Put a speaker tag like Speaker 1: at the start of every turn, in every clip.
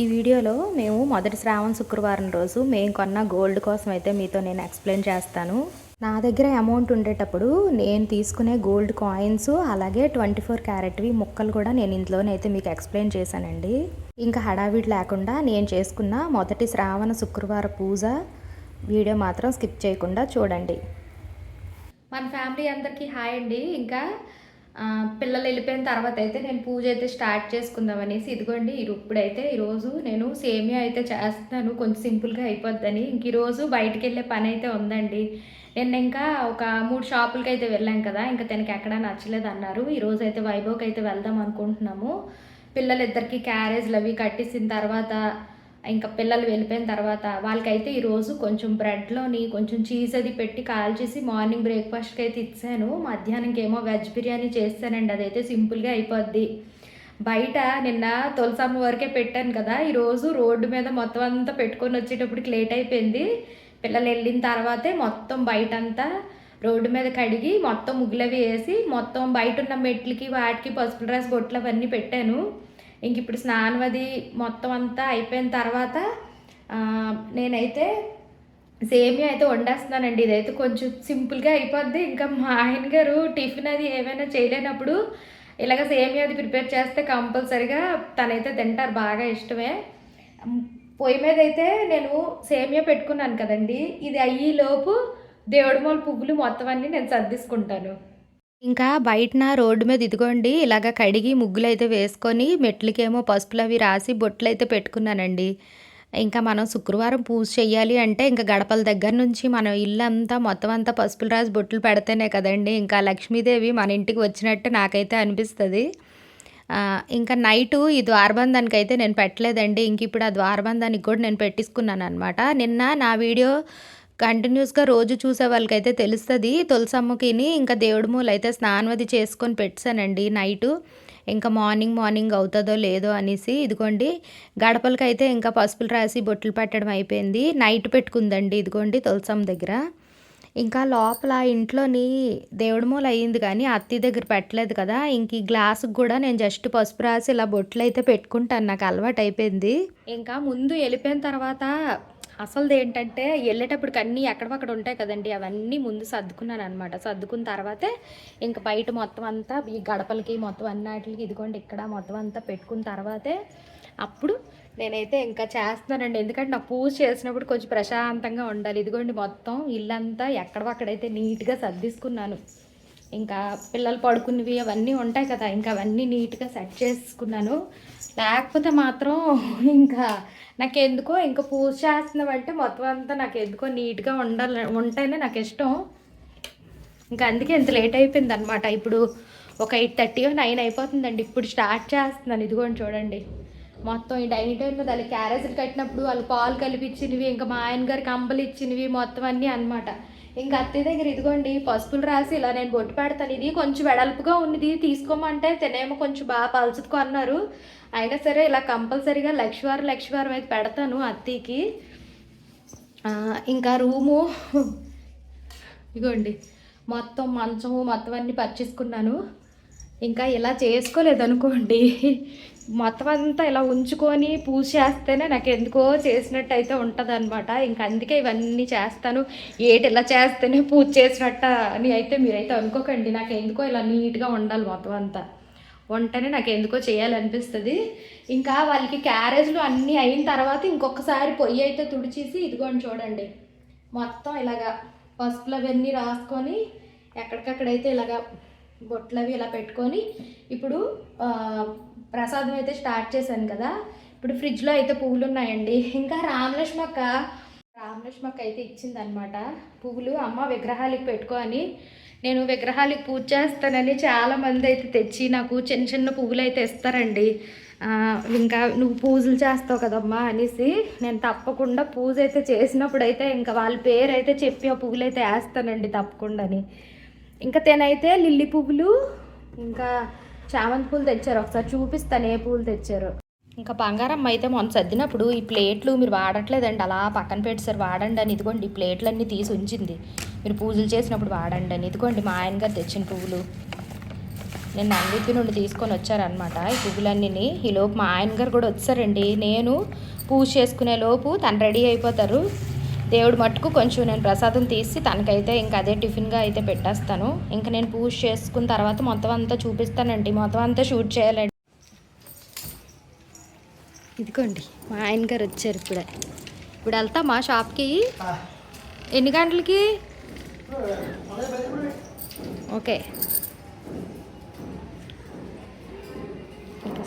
Speaker 1: ఈ వీడియోలో మేము మొదటి శ్రావణ శుక్రవారం రోజు మేము కొన్న గోల్డ్ కోసం అయితే మీతో నేను ఎక్స్ప్లెయిన్ చేస్తాను. నా దగ్గర అమౌంట్ ఉండేటప్పుడు నేను తీసుకునే గోల్డ్ కాయిన్స్ అలాగే ట్వంటీ ఫోర్ క్యారెట్వి ముక్కలు కూడా నేను ఇంట్లోనైతే మీకు ఎక్స్ప్లెయిన్ చేశానండి. ఇంకా హడావిడి లేకుండా నేను చేసుకున్న మొదటి శ్రావణ శుక్రవార పూజ వీడియో మాత్రం స్కిప్ చేయకుండా చూడండి. మన ఫ్యామిలీ అందరికీ హాయ్ అండి. ఇంకా పిల్లలు వెళ్ళిపోయిన తర్వాత అయితే నేను పూజ అయితే స్టార్ట్ చేసుకుందాం అనేసి ఇదిగోండి ఇప్పుడైతే ఈరోజు నేను సేమియా అయితే చేస్తాను కొంచెం సింపుల్గా అయిపోద్దని. ఇంక ఈరోజు బయటికి వెళ్ళే పని అయితే ఉందండి. నేను ఇంకా ఒక మూడు షాపులకి అయితే వెళ్ళాం కదా. ఇంకా తనకి ఎక్కడా నచ్చలేదు అన్నారు. ఈరోజు అయితే వైభవ్కి అయితే వెళ్దాం అనుకుంటున్నాము. పిల్లలిద్దరికి క్యారేజ్లు అవి కట్టేసిన తర్వాత ఇంకా పిల్లలు వెళ్ళిపోయిన తర్వాత వాళ్ళకైతే ఈరోజు కొంచెం బ్రెడ్లోని కొంచెం చీజ్ అది పెట్టి కాల్చేసి మార్నింగ్ బ్రేక్ఫాస్ట్కి అయితే ఇచ్చాను. మధ్యాహ్నంకి ఏమో వెజ్ బిర్యానీ చేస్తానండి. అదైతే సింపుల్గా అయిపోద్ది. బయట నిన్న తులసమ్మ వరకే పెట్టాను కదా. ఈరోజు రోడ్డు మీద మొత్తం అంతా పెట్టుకొని వచ్చేటప్పటికి లేట్ అయిపోయింది. పిల్లలు వెళ్ళిన తర్వాతే మొత్తం బయట అంతా రోడ్డు మీద కడిగి మొత్తం ముగ్గులవి వేసి మొత్తం బయట ఉన్న మెట్లకి వాటికి పసుపు డ్రెస్ బొట్లు అవన్నీ పెట్టాను. ఇంక ఇప్పుడు స్నానం అది మొత్తం అంతా అయిపోయిన తర్వాత నేనైతే సేమియా అయితే వండేస్తున్నానండి. ఇదైతే కొంచెం సింపుల్గా అయిపోద్ది. ఇంకా మా ఆయన గారు టిఫిన్ అది ఏమైనా చేయలేనప్పుడు ఇలాగ సేమియా అది ప్రిపేర్ చేస్తే కంపల్సరిగా తనైతే తింటారు. బాగా ఇష్టమే. పొయ్యి మీద అయితే నేను సేమియా పెట్టుకున్నాను కదండి. ఇది అయ్యేలోపు దేవుడి మూల పువ్వులు మొత్తం అన్నీ నేను సర్దిసుకుంటాను. ఇంకా బయటన రోడ్డు మీద ఇదిగోండి ఇలాగ కడిగి ముగ్గులు అయితే వేసుకొని మెట్లకేమో పసుపులు అవి రాసి బొట్లు అయితే పెట్టుకున్నానండి. ఇంకా మనం శుక్రవారం పూజ చేయాలి అంటే ఇంకా గడపల దగ్గర నుంచి మనం ఇల్లు అంతా మొత్తం అంతా పసుపులు రాసి బొట్లు పెడితేనే కదండి. ఇంకా లక్ష్మీదేవి మన ఇంటికి వచ్చినట్టు నాకైతే అనిపిస్తుంది. ఇంకా నైటు ఈ ద్వారబంధానికి అయితే నేను పెట్టలేదండి. ఇంక ఇప్పుడు ఆ ద్వారబంధానికి కూడా నేను పెట్టించుకున్నాను అనమాట నిన్న నా వీడియో కంటిన్యూస్గా రోజు చూసే వాళ్ళకైతే తెలుస్తుంది. తులసమ్మకిని ఇంకా దేవుడి మూల అయితే స్నానం అది చేసుకొని పెట్టానండి నైటు. ఇంకా మార్నింగ్ మార్నింగ్ అవుతుందో లేదో అనేసి ఇదిగోండి. గడపలకైతే ఇంకా పసుపులు రాసి బొట్లు పెట్టడం అయిపోయింది. నైట్ పెట్టుకుందండి ఇదిగోండి తులసమ్మ దగ్గర. ఇంకా లోపల ఇంట్లోని దేవుడి మూల అయ్యింది కానీ అత్తి దగ్గర పెట్టలేదు కదా. ఇంక ఈ గ్లాసుకు కూడా నేను జస్ట్ పసుపు రాసి ఇలా బొట్లు అయితే పెట్టుకుంటాను. నాకు అలవాటు అయిపోయింది ఇంకా ముందు వెళ్ళిపోయిన తర్వాత అసలు ఏంటంటే వెళ్ళేటప్పటికి అన్నీ ఎక్కడపక్కడ ఉంటాయి కదండి అవన్నీ ముందు సర్దుకున్నాను అనమాట సర్దుకున్న తర్వాతే ఇంకా బయట మొత్తం అంతా ఈ గడపలకి మొత్తం అన్నిటికి ఇదిగోండి ఇక్కడ మొత్తం అంతా పెట్టుకున్న తర్వాతే అప్పుడు నేనైతే ఇంకా చేస్తున్నానండి. ఎందుకంటే నా పూజ చేసినప్పుడు కొంచెం ప్రశాంతంగా ఉండాలి. ఇదిగోండి మొత్తం ఇల్లంతా ఎక్కడపక్కడైతే నీట్గా సర్దిసుకున్నాను. ఇంకా పిల్లలు పడుకున్నవి అవన్నీ ఉంటాయి కదా ఇంకా అవన్నీ నీట్గా సెట్ చేసుకున్నాను. లేకపోతే మాత్రం ఇంకా నాకు ఎందుకో ఇంకా పూజ చేస్తున్నామంటే మొత్తం అంతా నాకు ఎందుకో నీట్గా ఉండాలి ఉంటేనే నాకు ఇష్టం ఇంకా అందుకే ఇంత లేట్ అయిపోయింది అనమాట ఇప్పుడు ఒక ఎయిట్ థర్టీ నైన్ అయిపోతుందండి. ఇప్పుడు స్టార్ట్ చేస్తున్నాను. ఇదిగోండి చూడండి. మొత్తం ఈ డైనింగ్ టేబుల్ మీద వాళ్ళు క్యారేజీలు కట్టినప్పుడు వాళ్ళు పాలు కలిపించినవి ఇంకా మా ఆయన గారికి అంబలు ఇచ్చినవి మొత్తం అన్నీ అనమాట ఇంకా అత్తయ్య దగ్గర ఇదిగోండి పసుపులు రాసి ఇలా నేను బొట్టు పెడతాను. ఇది కొంచెం వెడల్పుగా ఉన్నది తీసుకోమంటే తినేమో కొంచెం బాగా పలుచుకో అన్నారు. అయినా సరే ఇలా కంపల్సరీగా లక్ష్వారం లక్ష్వారం అయితే పెడతాను అత్తయ్యకి ఇంకా రూము ఇదిగోండి మొత్తం మంచము మొత్తం అన్నీ పర్చేసుకున్నాను. ఇంకా ఇలా చేసుకోలేదనుకోండి మొత్తం అంతా ఇలా ఉంచుకొని పూజ చేస్తేనే నాకు ఎందుకో చేసినట్టు అయితే ఉంటుంది అనమాట అందుకే ఇవన్నీ చేస్తాను. ఏటి ఇలా చేస్తేనే పూజ చేసినట్ట అని అయితే మీరైతే అనుకోకండి. నాకు ఎందుకో ఇలా నీట్గా ఉండాలి మొత్తం అంతా వంటనే నాకు ఎందుకో చేయాలనిపిస్తుంది. ఇంకా వాళ్ళకి క్యారేజ్లు అన్నీ అయిన తర్వాత ఇంకొకసారి పొయ్యి అయితే తుడిచేసి ఇదిగోండి చూడండి. మొత్తం ఇలాగా పసుపులు అవన్నీ రాసుకొని ఎక్కడికక్కడైతే ఇలాగా బొట్లు అవి ఇలా పెట్టుకొని ఇప్పుడు ప్రసాదం అయితే స్టార్ట్ చేశాను కదా. ఇప్పుడు ఫ్రిడ్జ్లో అయితే పువ్వులు ఉన్నాయండి ఇంకా రామలక్ష్మక్క రామలక్ష్మక్క అయితే ఇచ్చింది అనమాట పువ్వులు అమ్మ విగ్రహాలకి పెట్టుకో అని. నేను విగ్రహాలకి పూజ చేస్తానని చాలా మంది అయితే తెచ్చి నాకు చిన్న చిన్న పువ్వులు అయితే ఇస్తారండి ఇంకా నువ్వు పూజలు చేస్తావు కదమ్మా అనేసి నేను తప్పకుండా పూజ అయితే చేసినప్పుడు అయితే ఇంకా వాళ్ళ పేరు అయితే చెప్పి ఆ పువ్వులు అయితే వేస్తానండి తప్పకుండాని. ఇంకా తేనైతే లిల్లీ పువ్వులు ఇంకా చామంతి పూలు తెచ్చారు. ఒకసారి చూపిస్తాను ఏ పూలు తెచ్చారు. ఇంకా బంగారమ్మ అయితే మొన్న సర్దినప్పుడు ఈ ప్లేట్లు మీరు వాడట్లేదండి. అలా పక్కన పెట్టేసారు వాడండి అని ఇదిగోండి ఈ ప్లేట్లన్నీ తీసి ఉంచింది. మీరు పూజలు చేసినప్పుడు వాడండి అని ఇదిగోండి మా ఆయన గారు తెచ్చిన పువ్వులు. నేను అంగితి నుండి తీసుకొని వచ్చారనమాట ఈ పువ్వులన్నీ ఈలోపు మా ఆయన గారు కూడా వచ్చారండి. నేను పూజ చేసుకునే లోపు తను రెడీ అయిపోతారు. దేవుడు మట్టుకు కొంచెం నేను ప్రసాదం తీసి తనకైతే ఇంకా అదే టిఫిన్గా అయితే పెట్టేస్తాను. ఇంకా నేను పూజ చేసుకున్న తర్వాత మొత్తం అంతా చూపిస్తానండి. మొత్తం అంతా షూట్ చేయాలండి. ఇదిగోండి మా ఆయన గారు వచ్చారు ఇప్పుడే. ఇప్పుడు వెళ్తా మా షాప్కి. ఎన్ని గంటలకి? ఓకే.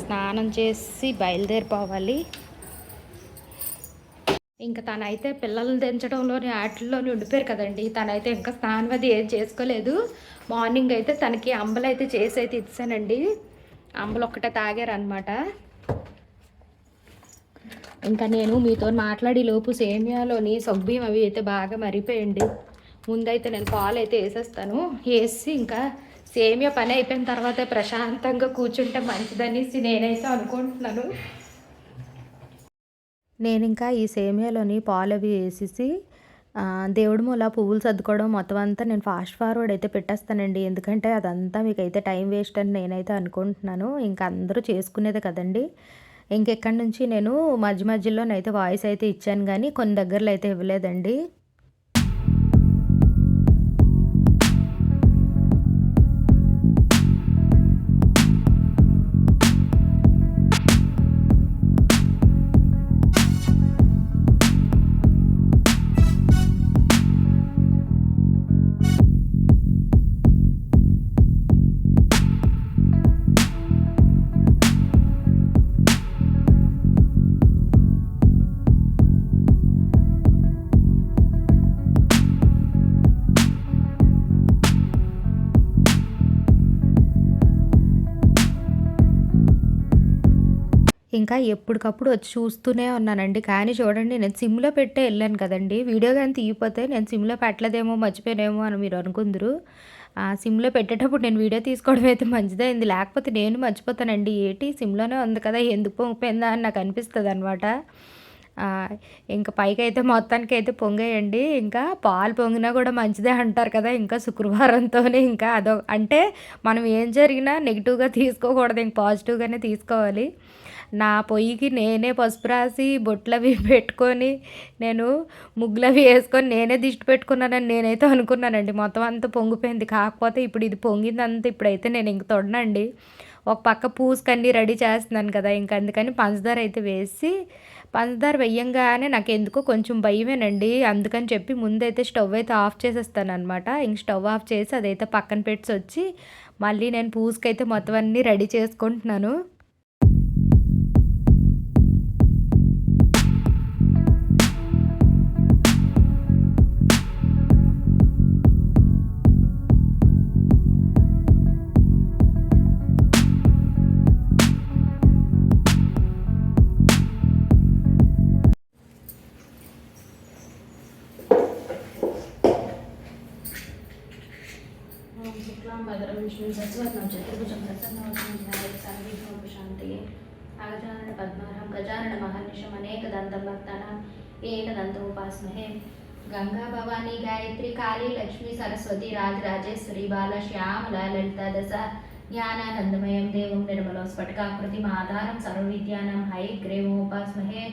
Speaker 1: స్నానం చేసి బయలుదేరిపోవాలి. ఇంకా తనైతే పిల్లల్ని దించడంలోని వాటిల్లోనే ఉండిపోయారు కదండి. తనైతే ఇంకా స్నానం అది ఏం చేసుకోలేదు. మార్నింగ్ అయితే తనకి అంబలు అయితే చేసి అయితే ఇచ్చానండి. అంబలు ఒక్కటే తాగారనమాట ఇంకా నేను మీతో మాట్లాడి లోపు సేమియాలోని సొబ్బియం అవి అయితే బాగా మరిపోయండి. ముందైతే నేను పాలు అయితే వేసేస్తాను. వేసి ఇంకా సేమియా పని అయిపోయిన తర్వాత ప్రశాంతంగా కూర్చుంటే మంచిదనేసి నేనైతే అనుకుంటున్నాను. నేను ఇంకా ఈ సేమియాలోని పాలు అవి వేసేసి దేవుడి మూల పువ్వులు సర్దుకోవడం మొత్తం అంతా నేను ఫాస్ట్ ఫార్వర్డ్ అయితే పెట్టేస్తానండి. ఎందుకంటే అదంతా మీకు అయితే టైం వేస్ట్ అని నేనైతే అనుకుంటున్నాను. ఇంకా అందరూ చేసుకునేదే కదండి. ఇంకెక్కడి నుంచి నేను మధ్య మధ్యలోనైతే వాయిస్ అయితే ఇచ్చాను కానీ కొన్ని దగ్గరలో అయితే ఇవ్వలేదండి. ఇంకా ఎప్పటికప్పుడు వచ్చి చూస్తూనే ఉన్నానండి. కానీ చూడండి నేను సిమ్లో పెట్టే వెళ్ళాను కదండి. వీడియో కానీ తీయపోతే నేను సిమ్లో పెట్టలేదేమో మర్చిపోయానేమో అని మీరు అనుకుందరు. ఆ సిమ్లో పెట్టేటప్పుడు నేను వీడియో తీసుకోవడం అయితే మంచిదైంది లేకపోతే నేను మర్చిపోతానండి. ఏంటి? సిమ్లోనే ఉంది కదా ఎందుకు పొంగిపోయిందా అని నాకు అనిపిస్తుంది అనమాట ఇంకా పైకి అయితే మొత్తానికి అయితే పొంగేయండి. ఇంకా పాలు పొంగినా కూడా మంచిదే అంటారు కదా ఇంకా శుక్రవారంతోనే ఇంకా అదో అంటే మనం ఏం జరిగినా నెగిటివ్గా తీసుకోకూడదు. ఇంక పాజిటివ్గానే తీసుకోవాలి. నా పొయ్యికి నేనే పసుపు రాసి బొట్లవి పెట్టుకొని నేను ముగ్గులవి వేసుకొని నేనే దిష్టి పెట్టుకున్నానని నేనైతే అనుకున్నానండి. మొత్తం అంతా పొంగిపోయింది. కాకపోతే ఇప్పుడు ఇది పొంగిందంతా ఇప్పుడైతే నేను ఇంక తొడనండి. ఒక పక్క పూసుకండి రెడీ చేస్తున్నాను కదా ఇంక అందుకని పంచదార అయితే వేసి పంచదార వెయ్యంగానే నాకు ఎందుకో కొంచెం భయమేనండి. అందుకని చెప్పి ముందైతే స్టవ్ అయితే ఆఫ్ చేసేస్తాను అనమాట ఇంక స్టవ్ ఆఫ్ చేసి అదైతే పక్కన పెట్టి వచ్చి మళ్ళీ నేను పూసుకైతే మొత్తం అన్నీ రెడీ చేసుకుంటున్నాను. ॐ भद्रविष्णु सस्वत्नं चतुर्भुजं प्रसन्नवदनं सर्वेभ्यो प्रशान्तये आगजानन पद्मारं गजानन महर्निशम् अनेकदन्तं भक्तानाम् एकदन्तोपास्महे गंगा भवानी, गायत्री, काली लक्ष्मी, सरस्वती राज राजेश्वरी बाल श्याम ललिता दशा ज्ञानानन्दमयं देवं निर्मलं स्फटिकाकृतिमाधारं सर्वविद्यानां हैग्रेवोपास्महे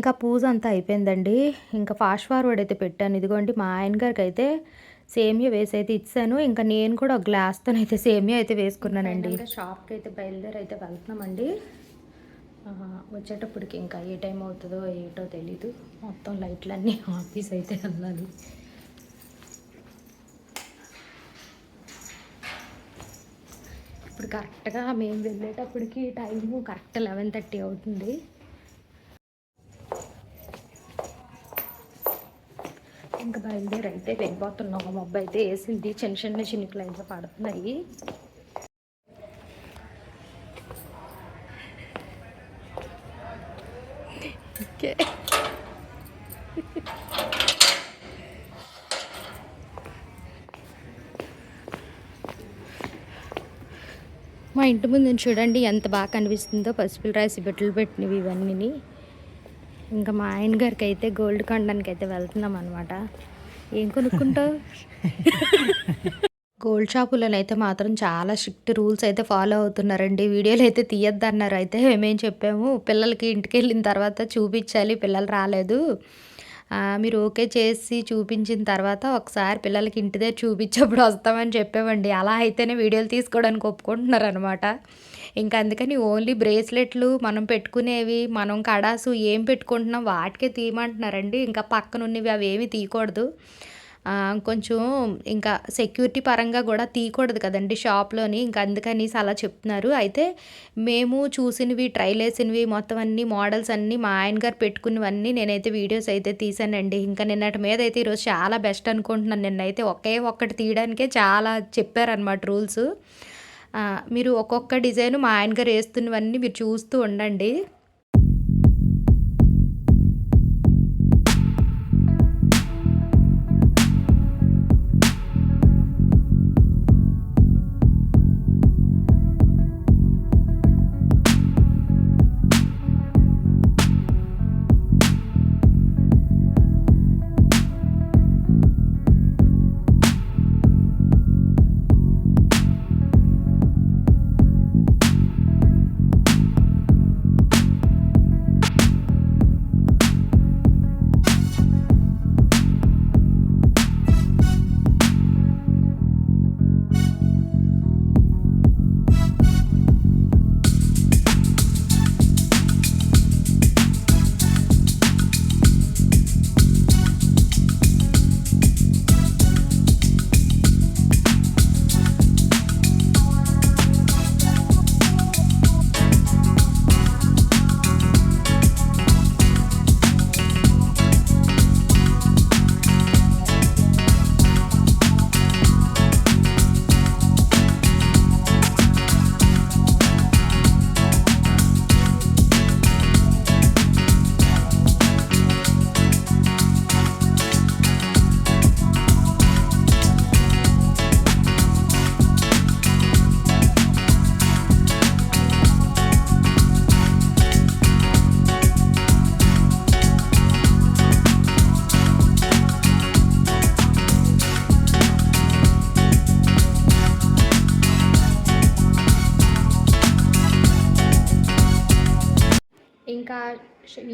Speaker 1: ఇంకా పూజ అంతా అయిపోయిందండి. ఇంకా ఫాస్ట్ ఫార్వర్డ్ అయితే పెట్టాను. ఇదిగోండి మా ఆయన గారికి అయితే సేమియా వేసి అయితే ఇచ్చాను. ఇంకా నేను కూడా ఒక గ్లాస్తో అయితే సేమియా అయితే వేసుకున్నానండి. షాప్కి అయితే బయలుదేరి అయితే వెళ్తున్నామండి. వచ్చేటప్పటికి ఇంకా ఏ టైం అవుతుందో ఏటో తెలీదు. మొత్తం లైట్లన్నీ ఆఫీస్ అయితే వెళ్ళాలి ఇప్పుడు కరెక్ట్గా మేము వెళ్ళేటప్పటికి టైము కరెక్ట్ లెవెన్ థర్టీ అవుతుంది. ఇంకా బయలుదేరి అయితే వెళ్ళిపోతున్నాం మా అబ్బాయి అయితే వేసింది. చిన్న చిన్న చినుకులు అయితే పడుతున్నాయి. ఓకే. మా ఇంటి ముందు చూడండి ఎంత బాగా కనిపిస్తుందో. పసుపులు రాసి బెట్టలు పెట్టినవి ఇవన్నీ ఇంకా మా ఆయన గారికి అయితే గోల్డ్ కొనడానికి అయితే వెళ్తున్నాం అనమాట ఏం కొనుక్కుంటావు? గోల్డ్ షాపులను అయితే మాత్రం చాలా స్ట్రిక్ట్ రూల్స్ అయితే ఫాలో అవుతున్నారండి. వీడియోలు అయితే తీయద్దన్నారు. అయితే మేము చెప్పాము పిల్లలకి ఇంటికి వెళ్ళిన తర్వాత చూపించాలి పిల్లలు రాలేదు. మీరు ఓకే చేసి చూపించిన తర్వాత ఒకసారి పిల్లలకి ఇంటి దగ్గర చూపించప్పుడు వస్తామని చెప్పామండి అలా అయితేనే వీడియోలు తీసుకోవడానికి ఒప్పుకుంటున్నారు అనమాట ఇంకా అందుకని ఓన్లీ బ్రేస్లెట్లు మనం పెట్టుకునేవి మనం కడాసు ఏం పెట్టుకుంటున్నాం వాటికే తీయమంటున్నారండి. ఇంకా పక్కన ఉన్నవి అవి ఏమి తీయకూడదు. కొంచెం ఇంకా సెక్యూరిటీ పరంగా కూడా తీయకూడదు కదండి షాప్లోని ఇంకా అందుకనేసి అలా చెప్తున్నారు. అయితే మేము చూసినవి ట్రైల్ వేసినవి మొత్తం అన్ని మోడల్స్ అన్నీ మా ఆయన గారు పెట్టుకున్నవన్నీ నేనైతే వీడియోస్ అయితే తీసానండి ఇంకా నిన్నటి మీద అయితే ఈరోజు చాలా బెస్ట్ అనుకుంటున్నాను. నిన్నైతే ఒకే ఒక్కటి తీయడానికే చాలా చెప్పారనమాట రూల్స్ మీరు ఒక్కొక్క డిజైన్ మా ఆయన గారు వేస్తున్నవన్నీ మీరు చూస్తూ ఉండండి.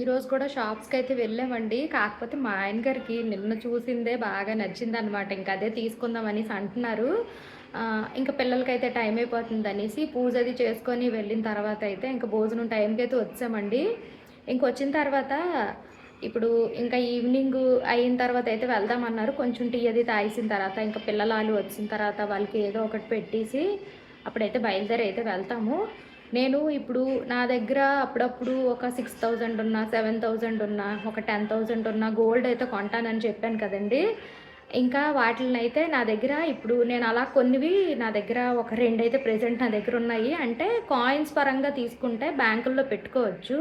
Speaker 1: ఈరోజు కూడా షాప్స్కి అయితే వెళ్ళామండి. కాకపోతే మా ఆయన గారికి నిన్న చూసిందే బాగా నచ్చింది అనమాట ఇంకా అదే తీసుకుందాం అనేసి అంటున్నారు ఇంకా పిల్లలకైతే టైం అయిపోతుంది అనేసి పూజ అది చేసుకొని వెళ్ళిన తర్వాత అయితే ఇంకా భోజనం టైంకి అయితే వచ్చామండి. ఇంకొచ్చిన తర్వాత ఇప్పుడు ఇంకా ఈవినింగ్ అయిన తర్వాత అయితే వెళ్దామన్నారు. కొంచెం టీ అది తాగేసిన తర్వాత ఇంకా పిల్లలు వచ్చిన తర్వాత వాళ్ళకి ఏదో ఒకటి పెట్టేసి అప్పుడైతే బయలుదేరి అయితే వెళ్తాము. నేను ఇప్పుడు నా దగ్గర అప్పుడప్పుడు ఒక సిక్స్ థౌజండ్ ఉన్న సెవెన్ థౌజండ్ ఉన్న ఒక టెన్ థౌజండ్ ఉన్న గోల్డ్ అయితే కొంటానని చెప్పాను కదండి. ఇంకా వాటిని అయితే నా దగ్గర ఇప్పుడు నేను అలా కొన్నివి నా దగ్గర ఒక రెండు అయితే ప్రెజెంట్ నా దగ్గర ఉన్నాయి. అంటే కాయిన్స్ పరంగా తీసుకుంటే బ్యాంకుల్లో పెట్టుకోవచ్చు.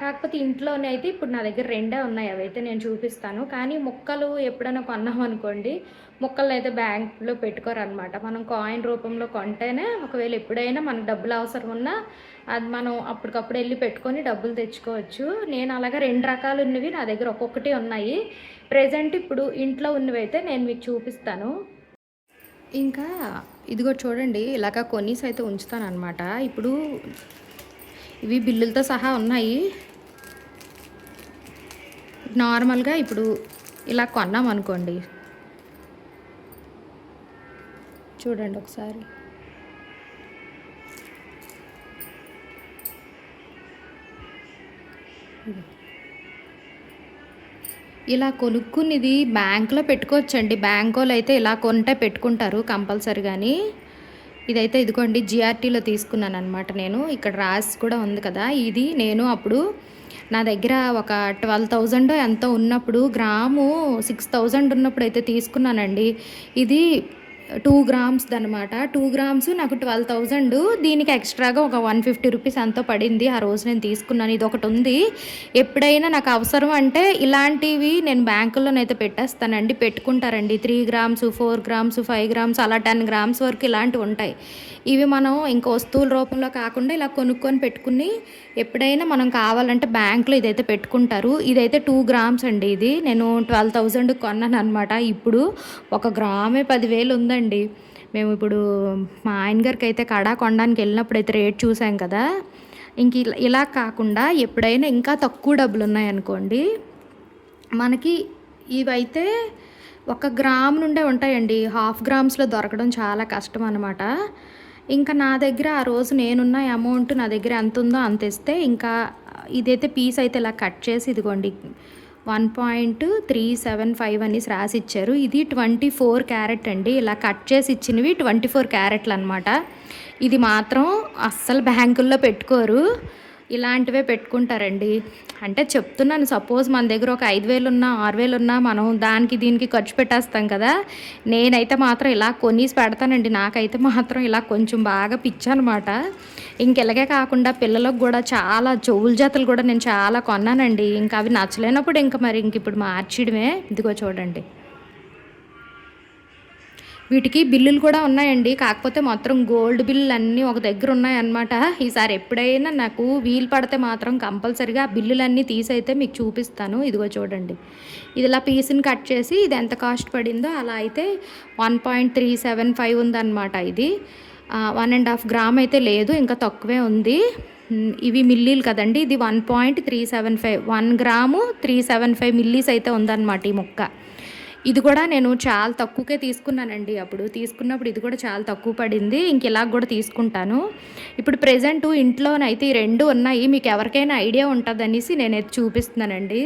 Speaker 1: కాకపోతే ఇంట్లోనే అయితే ఇప్పుడు నా దగ్గర రెండే ఉన్నాయి అవైతే నేను చూపిస్తాను. కానీ మొక్కలు ఎప్పుడైనా కొన్నాం అనుకోండి మొక్కలు అయితే బ్యాంకులో పెట్టుకోరనమాట మనం కాయిన్ రూపంలో కొంటేనే ఒకవేళ ఎప్పుడైనా మనకు డబ్బులు అవసరం ఉన్నా అది మనం అప్పటికప్పుడు వెళ్ళి పెట్టుకొని డబ్బులు తెచ్చుకోవచ్చు. నేను అలాగా రెండు రకాలు ఉన్నవి నా దగ్గర ఒక్కొక్కటి ఉన్నాయి. ప్రజెంట్ ఇప్పుడు ఇంట్లో ఉన్నవి అయితే నేను మీకు చూపిస్తాను. ఇంకా ఇదిగో చూడండి ఇలాగ కొనీస్ అయితే ఉంచుతాను అనమాట ఇప్పుడు ఇవి బిల్లులతో సహా ఉన్నాయి. నార్మల్గా ఇప్పుడు ఇలా కొన్నాం అనుకోండి. చూడండి ఒకసారి. ఇలా కొనుక్కునేది బ్యాంక్లో పెట్టుకోవచ్చండి. బ్యాంక్ వాళ్ళు అయితే ఇలా కొంటే పెట్టుకుంటారు కంపల్సరీ కానీ ఇదైతే ఇదిగోండి జిఆర్టీలో తీసుకున్నాను అనమాట నేను. ఇక్కడ రాసి కూడా ఉంది కదా ఇది నేను అప్పుడు నా దగ్గర ఒక ట్వెల్వ్ థౌజండ్ ఎంతో ఉన్నప్పుడు గ్రాము సిక్స్ థౌజండ్ ఉన్నప్పుడు అయితే తీసుకున్నానండి. ఇది టూ గ్రామ్స్ అనమాట టూ గ్రామ్స్ నాకు ట్వెల్వ్ థౌజండ్. దీనికి ఎక్స్ట్రాగా ఒక వన్ ఫిఫ్టీ రూపీస్ ఎంతో పడింది. ఆ రోజు నేను తీసుకున్నాను. ఇది ఒకటి ఉంది. ఎప్పుడైనా నాకు అవసరం అంటే ఇలాంటివి నేను బ్యాంకుల్లోనైతే పెట్టేస్తానండి. పెట్టుకుంటారండి. Three grams four grams five grams అలా టెన్ గ్రామ్స్ వరకు ఇలాంటివి ఉంటాయి. ఇవి మనం ఇంకా వస్తువుల రూపంలో కాకుండా ఇలా కొనుక్కొని పెట్టుకుని ఎప్పుడైనా మనం కావాలంటే బ్యాంకులో ఇదైతే పెట్టుకుంటారు. ఇదైతే టూ గ్రామ్స్ అండి ఇది. నేను ట్వెల్వ్ థౌజండ్ కొన్నాను అనమాట ఇప్పుడు ఒక గ్రామే పదివేలు ఉందండి. మేము ఇప్పుడు మా ఆయన గారికి అయితే కడా కొనడానికి వెళ్ళినప్పుడు అయితే రేట్ చూసాం కదా. ఇంక ఇలా ఇలా కాకుండా ఎప్పుడైనా ఇంకా తక్కువ డబ్బులు ఉన్నాయనుకోండి మనకి ఇవైతే ఒక గ్రామ్ నుండే ఉంటాయండి. హాఫ్ గ్రామ్స్లో దొరకడం చాలా కష్టం అనమాట ఇంకా నా దగ్గర ఆ రోజు నేనున్న అమౌంట్ నా దగ్గర ఎంత ఉందో అంత ఇస్తే ఇంకా ఇదైతే పీస్ అయితే ఇలా కట్ చేసి ఇదిగోండి. One point three seven five అనేసి రాసి ఇచ్చారు ఇది ట్వంటీ ఫోర్ క్యారెట్ అండి. ఇలా కట్ చేసి ఇచ్చినవి ట్వంటీ ఫోర్ క్యారెట్లు అనమాట ఇది మాత్రం అస్సలు బ్యాంకుల్లో పెట్టుకోరు. ఇలాంటివే పెట్టుకుంటారండి. అంటే చెప్తున్నాను సపోజ్ మన దగ్గర ఒక ఐదు వేలు ఉన్నా ఆరు వేలు ఉన్నా మనం దానికి దీనికి ఖర్చు పెట్టేస్తాం కదా. నేనైతే మాత్రం ఇలా కొనేసి పెడతానండి. నాకైతే మాత్రం ఇలా కొంచెం బాగా పిచ్చనమాట. ఇంకెలాగే కాకుండా పిల్లలకు కూడా చాలా చెవుల జతలు కూడా నేను చాలా కొన్నానండి. ఇంకా అవి నచ్చలేనప్పుడు ఇంకా మరి ఇంక ఇప్పుడు మార్చడమే ఇదిగో చూడండి. వీటికి బిల్లులు కూడా ఉన్నాయండి. కాకపోతే మొత్తం గోల్డ్ బిల్లులు అన్నీ ఒక దగ్గర ఉన్నాయన్నమాట. ఈసారి ఎప్పుడైనా నాకు వీలు పడితే మాత్రం కంపల్సరిగా బిల్లులన్నీ తీసైతే మీకు చూపిస్తాను. ఇదిగో చూడండి. ఇది ఇలా పీస్ని కట్ చేసి ఇది ఎంత కాస్ట్ పడిందో అలా అయితే one point three seven five ఉందన్నమాట ఇది. వన్ అండ్ హాఫ్ గ్రామ్ అయితే లేదు ఇంకా తక్కువే ఉంది. ఇవి మిల్లీలు కదండి. ఇది one point three seven five one gram three seven five millis అయితే ఉందన్నమాట ఈ ముక్క. ఇది కూడా నేను చాలా తక్కువకే తీసుకున్నానండి అప్పుడు. తీసుకున్నప్పుడు ఇది కూడా చాలా తక్కువ పడింది. ఇంక ఇలా కూడా తీసుకుంటాను. ఇప్పుడు ప్రజెంట్ ఇంట్లోనైతే ఈ రెండు ఉన్నాయి. మీకు ఎవరికైనా ఐడియా ఉంటుందనేసి నేనైతే చూపిస్తున్నానండి.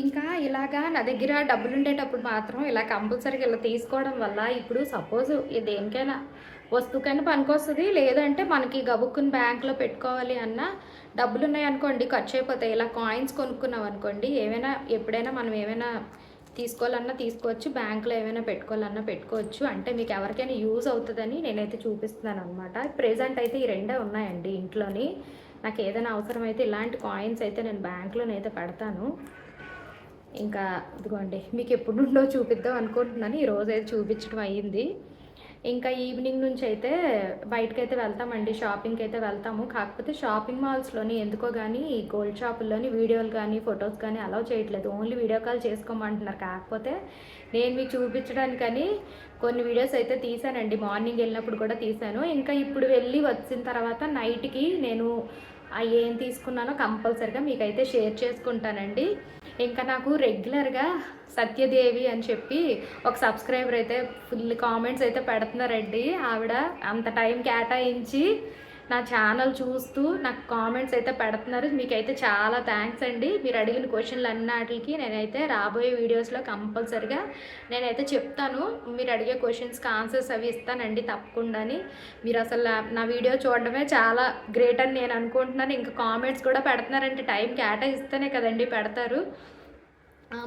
Speaker 1: ఇంకా ఇలాగా నా దగ్గర డబ్బులు ఉండేటప్పుడు మాత్రం ఇలా కంపల్సరీగా ఇలా తీసుకోవడం వల్ల ఇప్పుడు సపోజ్ దేనికైనా వస్తువుకైనా పనికొస్తుంది. లేదంటే మనకి గబుక్కుని బ్యాంక్లో పెట్టుకోవాలి అన్న డబ్బులు ఉన్నాయనుకోండి ఖర్చు అయిపోతాయి. ఇలా కాయిన్స్ కొనుక్కున్నాం అనుకోండి ఏమైనా ఎప్పుడైనా మనం ఏమైనా తీసుకోవాలన్నా తీసుకోవచ్చు. బ్యాంకులో ఏమైనా పెట్టుకోవాలన్నా పెట్టుకోవచ్చు. అంటే మీకు ఎవరికైనా యూజ్ అవుతుందని నేనైతే చూపిస్తున్నాను అనమాట ప్రెజెంట్ అయితే ఈ రెండే ఉన్నాయండి ఇంట్లోని. నాకు ఏదైనా అవసరం అయితే ఇలాంటి కాయిన్స్ అయితే నేను బ్యాంక్లోనైతే పెడతాను. ఇంకా ఇదిగోండి మీకు ఎప్పుడు నుండో చూపిద్దాం అనుకుంటున్నాను. ఈ అయితే చూపించడం అయ్యింది. ఇంకా ఈవినింగ్ నుంచి అయితే బయటకైతే వెళ్తామండి షాపింగ్కి అయితే వెళ్తాము. కాకపోతే షాపింగ్ మాల్స్లోని ఎందుకో కానీ గోల్డ్ షాపుల్లోని వీడియోలు కానీ ఫొటోస్ కానీ అలౌ చేయట్లేదు. ఓన్లీ వీడియో కాల్ చేసుకోమంటున్నారు. కాకపోతే నేను మీకు చూపించడానికని కొన్ని వీడియోస్ అయితే తీసానండి మార్నింగ్ వెళ్ళినప్పుడు కూడా తీసాను ఇంకా ఇప్పుడు వెళ్ళి వచ్చిన తర్వాత నైట్కి నేను ఏం తీసుకున్నానో కంపల్సరిగా మీకైతే షేర్ చేసుకుంటానండి. ఇంకా నాకు రెగ్యులర్గా సత్యదేవి అని చెప్పి ఒక సబ్స్క్రైబర్ అయితే ఫుల్ కామెంట్స్ అయితే పెడుతున్నారండి. ఆవిడ అంత టైం కేటాయించి నా ఛానల్ చూస్తూ నాకు కామెంట్స్ అయితే పెడుతున్నారు. మీకైతే చాలా థ్యాంక్స్ అండి. మీరు అడిగిన క్వశ్చన్లు అన్నిటికి నేనైతే రాబోయే వీడియోస్లో కంపల్సరిగా నేనైతే చెప్తాను. మీరు అడిగే క్వశ్చన్స్కి ఆన్సర్స్ అవి ఇస్తానండి తప్పకుండాని. మీరు అసలు నా- వీడియో చూడడమే చాలా గ్రేట్ అని నేను అనుకుంటున్నాను. ఇంకా కామెంట్స్ కూడా పెడుతున్నారంటే టైం కేటాయిస్తేనే కదండి పెడతారు.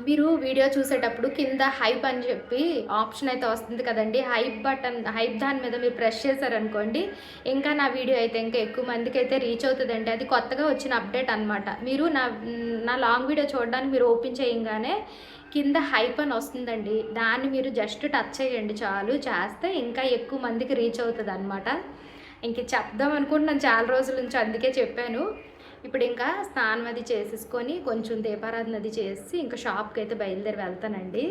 Speaker 1: మీరు వీడియో చూసేటప్పుడు కింద హైప్ అని చెప్పి ఆప్షన్ అయితే వస్తుంది కదండి. హైప్ బటన్ హైప్ దాని మీద మీరు ప్రెస్ చేశారనుకోండి ఇంకా నా వీడియో అయితే ఇంకా ఎక్కువ మందికి అయితే రీచ్ అవుతుందండి. అది కొత్తగా వచ్చిన అప్డేట్ అనమాట మీరు నా నా లాంగ్ వీడియో చూడడానికి మీరు ఓపెన్ చేయగానే కింద హైప్ అని వస్తుందండి. దాన్ని మీరు జస్ట్ టచ్ చేయండి చాలు. చేస్తే ఇంకా ఎక్కువ మందికి రీచ్ అవుతుంది అనమాట ఇంక చెప్దాం అనుకుంటున్నాను. చాలా రోజుల నుంచి అందుకే చెప్పాను. ఇప్పుడు ఇంకా స్నానం అది చేసేసుకొని కొంచెం దీపారాధన అది చేసి ఇంకా షాప్కి అయితే బయలుదేరి వెళ్తానండి.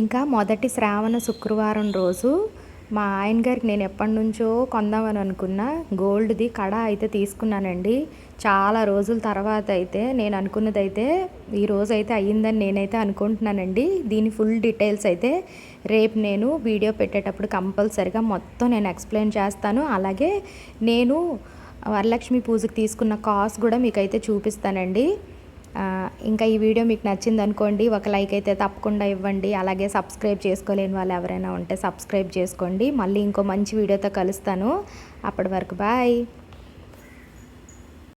Speaker 1: ఇంకా మొదటి శ్రావణ శుక్రవారం రోజు మా ఆయన గారికి నేను ఎప్పటి నుంచో కొందామని అనుకున్న. గోల్డ్ది కడ అయితే తీసుకున్నానండి. చాలా రోజుల తర్వాత అయితే నేను అనుకున్నది అయితే ఈ రోజు అయితే అయ్యిందని నేనైతే అనుకుంటున్నానండి. దీని ఫుల్ డీటెయిల్స్ అయితే రేపు నేను వీడియో పెట్టేటప్పుడు కంపల్సరిగా మొత్తం నేను ఎక్స్ప్లెయిన్ చేస్తాను. అలాగే నేను వరలక్ష్మి పూజకి తీసుకున్న కాస్ట్ కూడా మీకైతే చూపిస్తానండి. ఇంకా ఈ వీడియో మీకు నచ్చింది అనుకోండి ఒక లైక్ అయితే తప్పకుండా ఇవ్వండి. అలాగే సబ్స్క్రైబ్ చేసుకోలేని వాళ్ళు ఎవరైనా ఉంటే సబ్స్క్రైబ్ చేసుకోండి. మళ్ళీ ఇంకో మంచి వీడియోతో కలుస్తాను. అప్పటి వరకు బాయ్.